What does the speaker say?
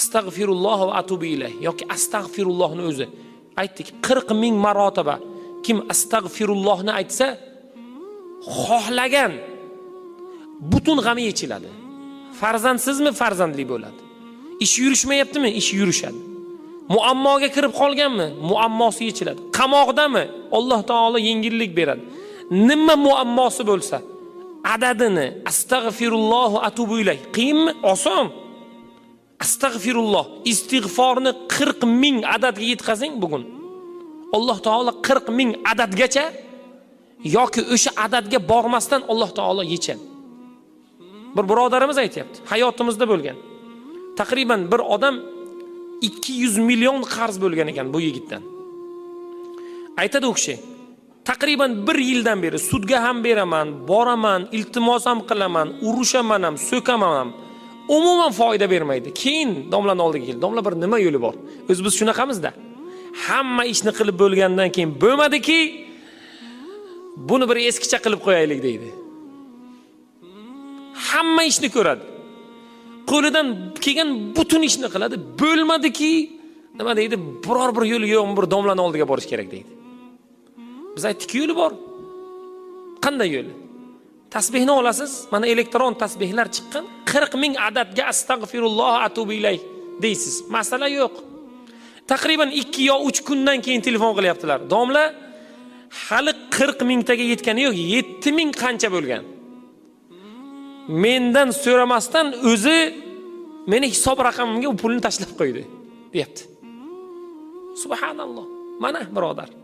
astag'firulloh va atubu ilay yoki astag'firullohni o'zi. Aytdik 40 ming marotaba. Kim astag'firullohni aytsa xohlagan. Butun g'ami yechiladi. Farzandsizmi? Farzandli bo'ladi. Ish yurishmayaptimi? Ish yurishadi. Muammoga kirib qolganmi? Muammosi yechiladi. Qamoqdami? Alloh taolo yengillik beradi. Nima muammosi bo'lsa adadini astag'firullohu atubu ilay qiyinmi oson. Astag'firulloh istig'forni 40 ming adadga yetkazing bugun. Alloh taolo 40 ming adadgacha yoki o'sha adadga bormasdan alloh taolo yechadi bir birodarimiz aytyapti hayotimizda bo'lgan. Taqriban bir odam 200 million qarz bo'lgan ekan bu yigitdan. Aytadi u kishi taqriban bir yildan beri sudga ham beraman boraman iltimos ham qilaman urushaman ham so'kaman ham umuman foyda bermaydi. Keyin domlani oldiga keldi. Domla bir nima yo'li bor? O'zi biz shunaqamizda. Hamma ishni qilib bo'lgandan keyin bo'lmadiki buni bir eskicha qilib qo'yaylik deydi. Hamma ishni ko'radi. Qo'lidan kelgan butun ishni qiladi. Bo'lmadiki nima deydi? Biror bir yo'li yo'q bir domlani oldiga borish kerak deydi. Biz aytdik yo'li bor. Qanday yo'li tasbehni olasiz? Mana elektron tasbehlar chiqqan. 40 ming adadga astag'firulloh atubu deysiz. Masala yo'q. Taqriban 2 yo 3 kundan keyin telefon qilyaptilar. Domla hali 40 mingtaga yetgani yo'q 7 ming qancha bo'lgan? Mendan so'ramasdan o'zi meni hisob raqamimga u pulni tashlab qo'ydi deyapti. Subhanalloh. Mana birodar.